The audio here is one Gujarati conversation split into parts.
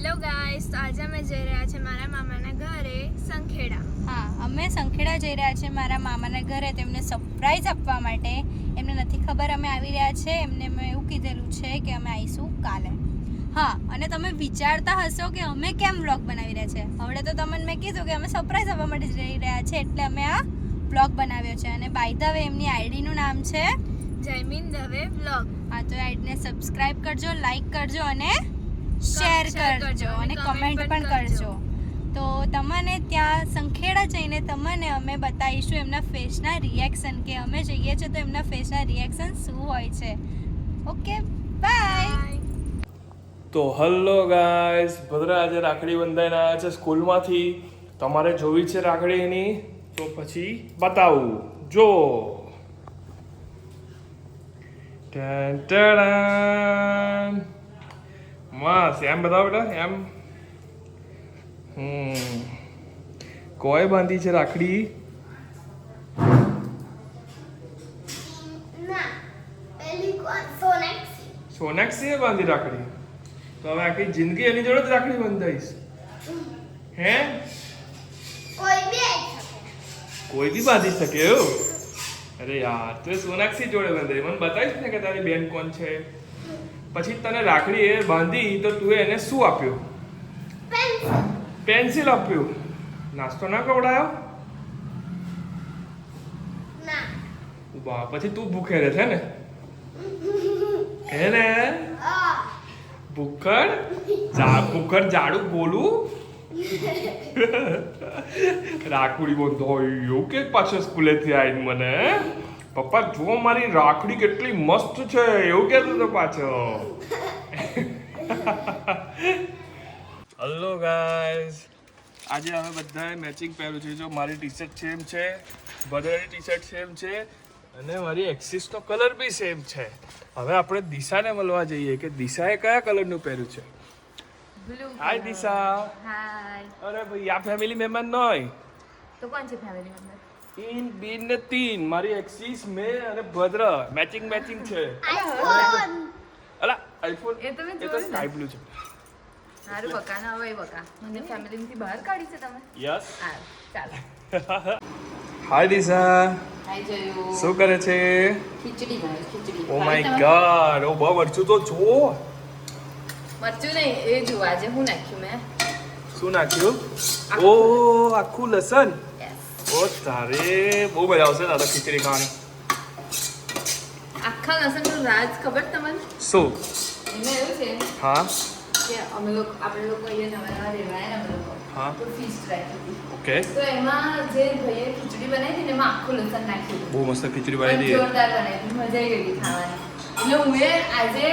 હેલો ગાઈસ તો આજે અમે જઈ રહ્યા છે મારા મામાના ઘરે સંખેડા. હા અમે સંખેડા જઈ રહ્યા છીએ મારા મામાના ઘરે તેમને સરપ્રાઈઝ આપવા માટે. એમને નથી ખબર અમે આવી રહ્યા છે એમને મેં એવું કીધેલું છે કે અમે આવીશું કાલે. હા અને તમે વિચારતા હશો કે અમે કેમ વ્લોગ બનાવી રહ્યા છે? હવે તો તમને મેં કીધું કે અમે સરપ્રાઈઝ આપવા માટે જઈ રહ્યા છે એટલે અમે આ વ્લોગ બનાવ્યો છે. અને બાય ધ વે એમની આઈડીનું નામ છે? જયમીન દવે વ્લોગ હા તો આઈડીને સબસ્ક્રાઇબ કરજો લાઈક કરજો અને શેર કરજો અને કમેન્ટ પણ કરજો. તો તમને ત્યાં સંખેડા જઈને તમને અમે બતાવીશું એમના ફેસના રિએક્શન કે અમે જઈએ છીએ તો એમના ફેસના રિએક્શન શું હોય છે. ઓકે બાય તો હલો ગાઈસ ભદ્રા આજે રાખડી બંધાઈને આવ્યા છે સ્કૂલમાંથી. તમારે જોવી છે રાખડી એની તો પછી બતાવું. જો. Ten tada. મસ્ત એમ બતાવો બેટા એમ હમ. કોઈ બાંધી છે રાખડી? સોનેક્સી. બાંધી રાખડી? તો હવે આખી જિંદગી એની જોડે જ રાખડી બંધાઈશ. હે? કોઈ બી બાંધી શકે એવું? અરે યાર તું સોનાક્ષી જોડે બંધાઈ. મને બતાવીશ ને કે તારી બેન કોણ છે? પછી તને રાખડી એ બાંધી તો તું એને શું આપ્યું? પેન્સિલ આપ્યું. નાસ્તો ના ખવડાયો? બા પછી તું ભૂખે રહે છે ને? હે ને? આ ભૂખડ? જા ભૂખર જાડું બોલું રાખડી બંધાયું કે પાછો સ્કૂલેથી આવીને મને પપ્પા જુઓ મારી રાખડી કેટલી મસ્ત છે એવું કહેતો તો પાછો. હલો ગાઈસ આજે અમે બધાએ મેચિંગ પહેર્યું છે. જો મારી ટી શર્ટ સેમ છે બધાની ટી શર્ટ સેમ છે અને મારી એક્સિસનો કલર બી સેમ છે. હવે આપણે દિશાને મળવા જઈએ કે દિશાએ કયા કલરનું પહેર્યું છે? હાય દિશા. હાય અરે ભાઈ આ ફેમિલી મહેમાન હોય તો કોણ છે ફેમિલી મેમ્બર તીન બીન ને તીન મારી એક્સિસ મે અને ભદ્ર મેચિંગ મેચિંગ છે આઈફોન અલા આઈફોન એ તમે એ તો જોયું સ્કાય બ્લુ છે સારું બકા ના હવે બકા મને ફેમિલીમાંથી બહાર કાઢી છે તમે યસ હા ચાલો હાય દિશા શું કરે છે? ખીચડી ખીચડી. Oh my? ગોડ ઓ બહુ મરચું તો જો મરચું નહીં એ જો આજે હું નાખ્યું મેં. શું નાખ્યું? ઓ આખું લસણ. ઓ તારે બહુ મજા આવશે દાદા ખીચડી ખાવાની. આખા લસણનું રાજ ખબર તમને? શું? એમાં એવું છે હા. કે અમે લોકો આપણે લોકો અહીંયા નવા નવા રહેવાય ને અમે લોકો. હા. તો ફીસ્ટ રાખી હતી. ઓકે. તો એમાં જે ભાઈએ ખીચડી બનાવી હતી ને એમાં આખું લસણ નાખ્યું હતું. બહુ મસ્ત ખીચડી બનાવી દઈએ જોરદાર બનાવી મજા આવી ગઈ ખાવાની. એટલે હું એ આજે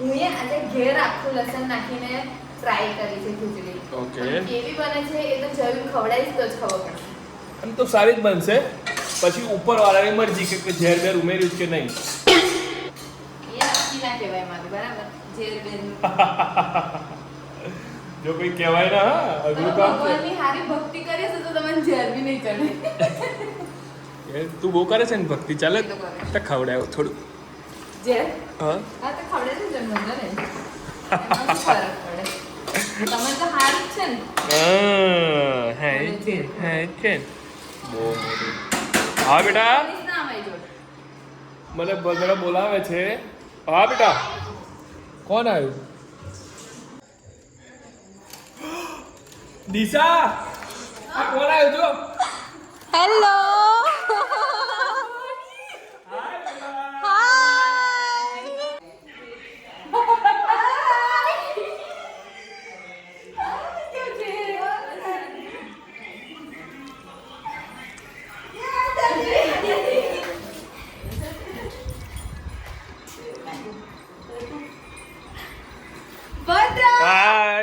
હું એ આજે ઘેર આખું લસણ નાખીને ટ્રાય કરી છે ખીચડી. ઓકે. કેવી બને છે એ તો જરૂર ખવડાવીશ તો જ ખબર પડશે. આમ તો સારી જ બનશે. પછી ઉપર વાળાની મરજી કે ઝેર બેર ઉમેર્યું કે નહીં. જો કોઈ કહેવાય ના હા અઘરું કામ હારી ભક્તિ કરીશ તો તમને ઝેર બી નહીં ચડે. તું બહુ કરે છે ને ભક્તિ? ચાલે? તો કરે. ખવડાવ થોડું. ઝેર? હા. હા તો ખવડે છે જન્મ ને? એમાં શું ફરક પડે? તમે તો હારી છે ને. હા, હે છે હે છે બહુ હા બેટા. મને બગડો બોલાવે છે. હા બેટા. કોણ આવ્યું? દિશા! કોણ આવ્યું જો હેલો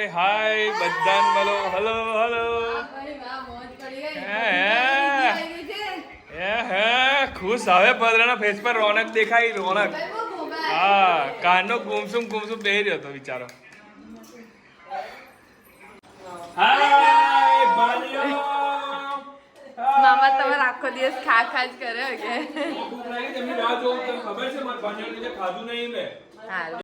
હાય હાય બધાને મળો હલો હલો ખુશ હવે ભદ્રના ફેસ પર રોનક દેખાઈ રોનક. હા કાનનો ગુમસુમ ગુમસુમ પહેરી રહ્યો હતો બિચારો. મામા તમે આખો દિવસ ખા ખા જ કરે કે ખબર છે મારા ભાણિયાને ખાધું નહીં મેં.